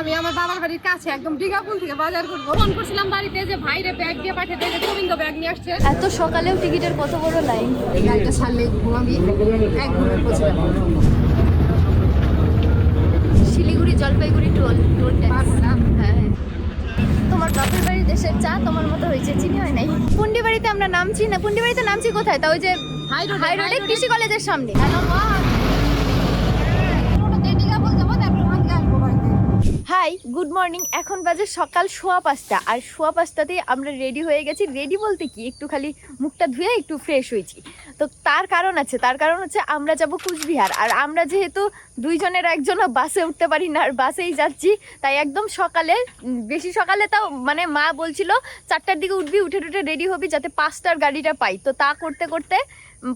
আমি আমার বাবার বাড়ির কাছে একদম দিঘাপুল থেকে বাজার করব। ফোন করছিলাম বাড়িতে যে ভাইরে ব্যাগ দিয়ে পাঠিয়ে দিয়ে গোবিন্দ ব্যাগ নিয়ে আসছে। এত সকালেও টিকিটের কত বড় লাইন এই গাড়িটা ছাড়লে ঘুমাবি এক ঘুমে পৌঁছে Siliguri Jalpaiguri toll toll tax হ্যাঁ তোমার বাপের বাড়ির দেশের চা তোমার মতো হয়েছে চিনি হয় নাই? পুন্ডি বাড়িতে আমরা নামছি না পুন্ডি বাড়িতে নামছি কোথায়? তা ওই যে হাই রোডে। কৃষি কলেজের সামনে। দিঘাপুল যাব তারপর ওখান থেকে আসব বাড়িতে হাই, গুড মর্নিং। এখন বাজে সকাল সোয়া পাঁচটা। আর সোয়া পাঁচটাতেই আমরা রেডি হয়ে গেছি। রেডি বলতে কি? একটু খালি মুখটা ধুয়ে একটু ফ্রেশ হয়েছি। তো তার কারণ আছে, তার কারণ হচ্ছে আমরা যাব কুচবিহার। আর আমরা যেহেতু দুইজনের একজনও বাসে উঠতে পারি না, আর বাসেই যাচ্ছি, তাই একদম সকালে বেশি সকালে তাও মানে মা বলছিল, চারটার দিকে উঠবি, উঠে উঠে রেডি হবি, যাতে পাঁচটার গাড়িটা পাই। তো তা করতে করতে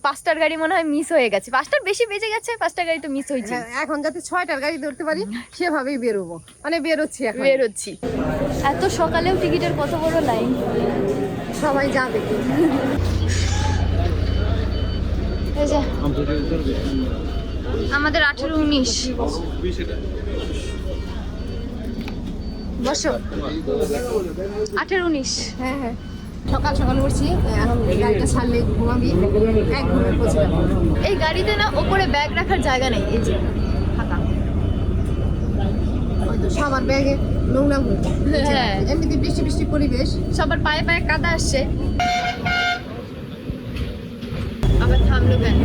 পাঁচটার গাড়ি মনে হয় মিস হয়ে গেছে। পাঁচটার বেশি বেজে গেছে পাঁচটার গাড়ি তো মিস হয়েছে। হ্যাঁ, এখন যাতে ছয়টার গাড়ি ধরতে পারি সেভাবেই বেরোবো। মানে বেরোচ্ছি এখন। বেরোচ্ছি। এত সকালেও টিকিটের কত বড় লাইন সবাই যাবে। আমাদের আঠেরো উনিশ। বসো। আঠেরো উনিশ। হ্যাঁ হ্যাঁ। সকাল সকাল উঠছি এখন গাড়িটা ছাড়লে ঘুমাবি এক ঘুমে পৌঁছে যাব। এই গাড়িতে না ওপরে ব্যাগ রাখার জায়গা নেই এই যে ফাঁকা। সবার ব্যাগে নোংরা হ্যাঁ। এমনিতে বৃষ্টি বৃষ্টি পরিবেশ। সবার পায়ে পায়ে কাদা আসছে। আবার থামলো কেন?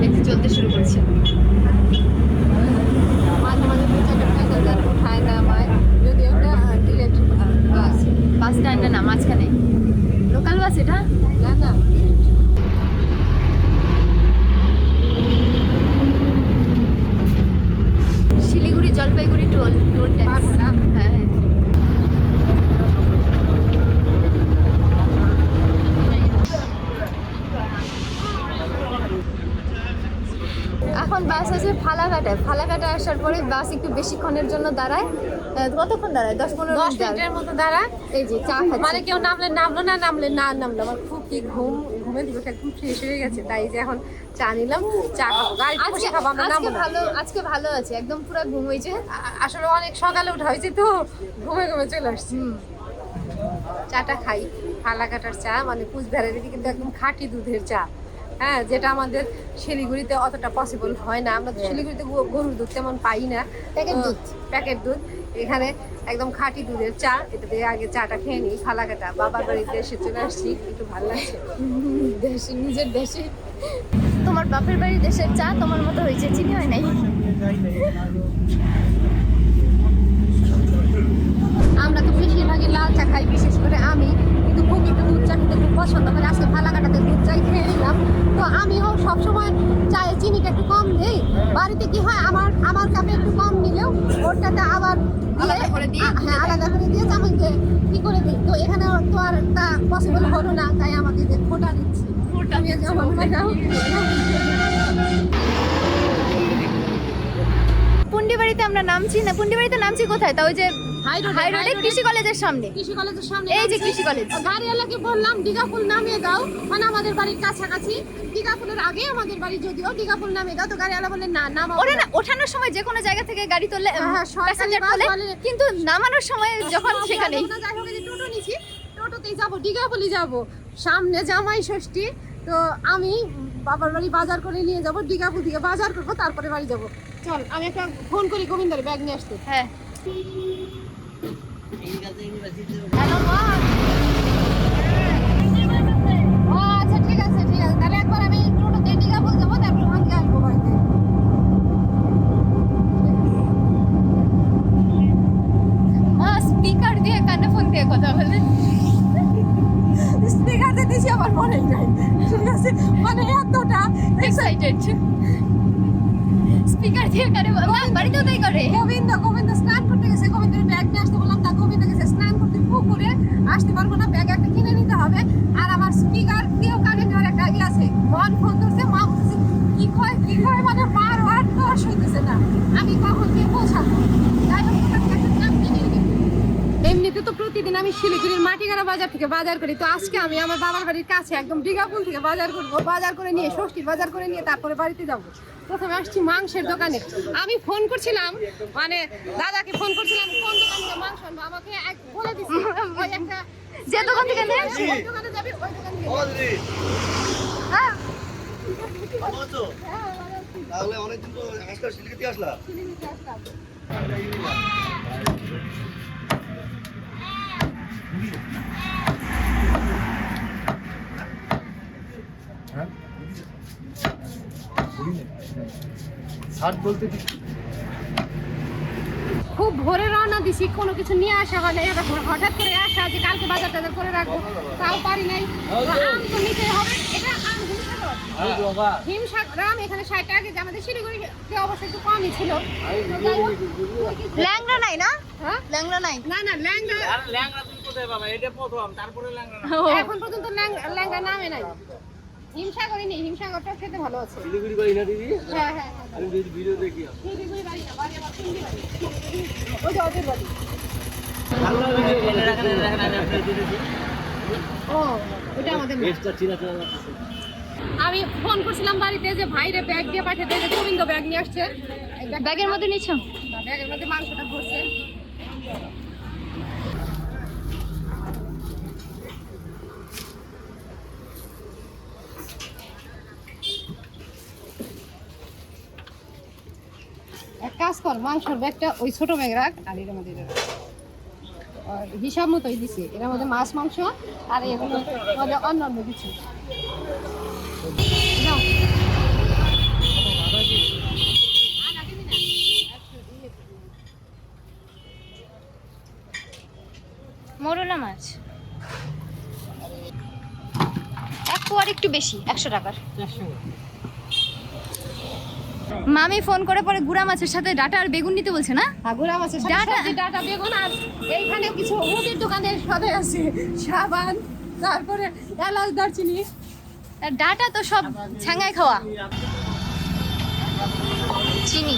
দেখতে চলতে শুরু করছে মাঝে মাঝে দু চারটা প্যাসেঞ্জার উঠায় না আমায় যদি একটা ডিলেট বাস বাস স্ট্যান্ডে না মাঝখানে লোকাল বাস এটা না না Siliguri Jalpaiguri toll toll tax. হ্যাঁ এখন বাস আছে ফালাকাটায়। ফালাকাটা আসার পরে বাস একটু বেশিক্ষণের জন্য দাঁড়ায়। কতক্ষণ দাঁড়ায়? দশ পনেরো দশ মিনিট মিনিটের মতো দাঁড়া এই যে চা মানে কেউ নামলে নামলো না নামলে না নামলো। আমার খুব কি ঘুম ঘুমে দিবস একদম ফ্রেশ হয়ে গেছে তাই যে এখন চা নিলাম চা খাব। আজকে বসে খাব আমরা আজকে না। ভালো আজকে ভালো আছে একদম পুরো ঘুম হয়েছে। আসলে অনেক সকালে উঠা হয়েছে তো ঘুমে ঘুমে চলে আসছি। চাটা খাই ফালা কাটার চা মানে কুচবিহারের কিন্তু একদম খাঁটি দুধের চা। হ্যাঁ যেটা আমাদের শিলিগুড়িতে অতটা পসিবল হয় না। আমরা তো শিলিগুড়িতে গরুর দুধ তেমন পাই না। প্যাকেট দুধ। প্যাকেট দুধ। এখানে একদম খাঁটি দুধের চা। এটা দিয়ে আগে চাটা খেয়ে নিই। ফালাকাটা। বাবার বাড়িতে এসে চলে আসছি। একটু ভালো লাগছে। দেশে নিজের দেশে। তোমার বাপের বাড়ি দেশের চা তোমার মতো হয়েছে চিনি হয় নাই আমরা তো বেশিরভাগই লাল চা খাই বিশেষ করে আমি কিন্তু খুব একটু দুধ চা খেতে খুব পছন্দ করে আজকে ফালাকাটাতে দুধ চাই খেয়ে নিলাম তো আমিও সবসময় চায়ে চিনিটা একটু কম দিই বাড়িতে কি হয় আমার আমার কাপে একটু কম নিলেও ওরটাতে আবার দিয়ে- আলাদা করে দিয়ে হ্যাঁ আলাদা করে দিয়ে কি করে দিই? তো এখানে তো আর তা পসিবল হলো না তাই আমাদের যে ফোটা দিচ্ছি। আমি যেমন বানাও পুন্ডি বাড়িতে আমরা নামছি না। পুন্ডি বাড়িতে নামছি কোথায়? তা ওই যে হাই রোডে। কৃষি কলেজের সামনে। কৃষি কলেজের সামনে এই যে। কৃষি কলেজ। গাড়িওয়ালাকে বললাম দিঘাপুল নামিয়ে দাও। মানে আমাদের বাড়ির কাছাকাছি। দিঘাপুলের আগে আমাদের বাড়ি যদিও দিঘাপুল নামিয়ে দাও তো গাড়িওয়ালা বললেন না নামাও। ওরা না ওঠানোর সময় যে কোনো জায়গা থেকে গাড়ি সরকারি প্যাসেঞ্জার তোলে কিন্তু নামানোর সময় যখন সেখানেই না, যাই হোক, টোটো নিছি টোটোতেই যাব দিঘাপুলি যাব। সামনে জামাই ষষ্ঠী তো আমি বাবার বাড়ি বাজার করে নিয়ে যাব দিঘাপুর থেকে বাজার করব তারপরে বাড়ি যাব। চল আমি একটা ফোন করি গোবিন্দার ব্যাগ নিয়ে আসতে। হ্যাঁ। আচ্ছা মনে মানে এক্সাইটেড স্পিকার দিয়ে কানে বল- মা বাড়িতেও তাই করে গোবিন্দ গোবিন্দ স্নান করতে গেছে গোবিন্দের ব্যাগ নিয়ে আসতে বললাম তা গোবিন্দ গেছে স্নান করতে পুকুরে আসতে পারব না ব্যাগ একটা কিনে নিতে হবে আর আমার স্পিকার দিয়েও কানে নেওয়ার একটা ই আছে মন ফোন করছে মা বলছে কি কয় কি কয় মানে মার আর দশ হইতেছে না আমি কখন গিয়ে পৌঁছাবো যাই হোক ওখান থেকে একটা নাম কিনে নিই। এমনিতে তো প্রতিদিন আমি শিলিগুড়ির মাটিগাড়া বাজার থেকে বাজার করি। তো আজকে আমি আমার বাবার বাড়ির কাছে একদম ডিগাপুল থেকে বাজার করব বাজার করে নিয়ে ষষ্ঠীর বাজার করে নিয়ে তারপরে বাড়িতে যাব। প্রথমে আসছি মাংসের দোকানে। আমি ফোন করছিলাম মানে দাদাকে ফোন করছিলাম কোন দোকান থেকে মাংস আনব? আমাকে এক বলে দিচ্ছে ওই একটা যে দোকান থেকে নেন ওই দোকানে যাবি ওই দোকান থেকে হ্যাঁ আছো? হ্যাঁ। তাহলে অনেকদিন তো আজকাল শিলিগুড়ি আসলা? শিলিগুড়িতে আসলাম। ষাট বলতে খুব ভোরে রওনা দিছি কোনো কিছু নিয়ে আসা হয় না হঠাৎ করে আসা যে কালকে বাজার টাজার করে রাখব তাও পারি নাই। আম তো নিতে হবে। এটা আম হিমসাগর। আম এখানে ষাট টাকা কেজি। আমাদের শিলিগুড়িতে অবশ্য একটু কমই ছিল। ল্যাংড়া নাই না? হ্যাঁ? ল্যাংড়া নাই? না না ল্যাংড়া ল্যাংড়া তুমি কোথায় পাবা? এটা প্রথম তারপরে ল্যাংড়া এখন পর্যন্ত ল্যাং- ল্যাংড়া নামে নাই। হিমসাগরই নেই হিমসাগরটা খেতে ভালো আছে শিলিগুড়ি বাড়ি না দিদি হ্যাঁ হ্যাঁ হ্যাঁ। আমি ভিডিও দেখি শিলিগুড়ি বাড়ি না, বাড়ি আমার সিন্ধি বাড়ি। ওই যে ওদের বাড়ি। ও, ওইটা আমাদের না। এক্সট্রা চিনা চিনা আমি ফোন করছিলাম বাড়িতে যে ভাইরে ব্যাগ দিয়ে পাঠিয়ে যে গোবিন্দ ব্যাগ নিয়ে আসছে ব্যাগের মধ্যে নিচ্ছ ব্যাগের মধ্যে মাংসটা ভরছে এক কাজ কর মাংসের ব্যাগটা ওই ছোট ব্যাগ রাখ আর এর মধ্যে আর হিসাব মতোই দিছি এর মধ্যে মাছ মাংস আর এগুলো মধ্যে অন্য অন্য কিছু। মোরলা মাছ। এক পোয়ার একটু বেশি একশো টাকার। মামি ফোন করে পরে গুড়া মাছের সাথে ডাটা আর বেগুন নিতে বলছে না? গুড়া মাছের সাথে ডাটা? ডাটা বেগুন আর এইখানে কিছু মুদির দোকানের সদাই আছে। সাবান তারপরে এলাচ দারচিনি। আর ডাটা তো সব ছ্যাঙ্গায় খাওয়া। চিনি।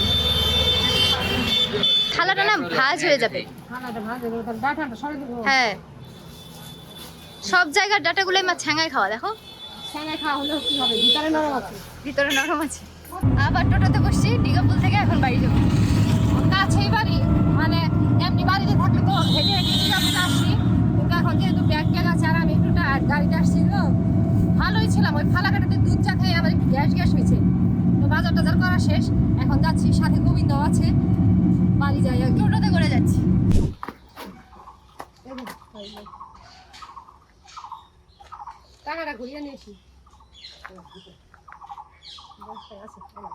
থালাটা না ভাজ হয়ে যাবে। হ্যাঁ সব জায়গার ডাটাগুলো মা ছ্যাঙ্গায় খাওয়া দেখো। সঙ্গে খাওয়া হলেও কি হবে? ভিতরে নরম আছে। ভিতরে নরম আছে। আবার টোটোতে বসছি ডিগাপুল থেকে এখন বাড়ি যাব। কাছেই বাড়ি মানে এমনি বাড়িতে থাকলে তো হেঁটে হেঁটে যাব আসছি কিন্তু এখন যেহেতু ব্যাগ ট্যাগ আছে আর আমি একটুটা গাড়িতে আসছি তো, ভালোই ছিলাম। ওই ফালাকাটাতে দুধ চা খেয়ে একটু গ্যাস গ্যাস হয়েছে। তো বাজার টাজার করা শেষ। এখন যাচ্ছি, সাথে গোবিন্দ আছে। বাড়ি যাই টোটোতে করে যাচ্ছি। টাকাটা ঘুরিয়ে নিয়েছি দশটায় আছে, চলো।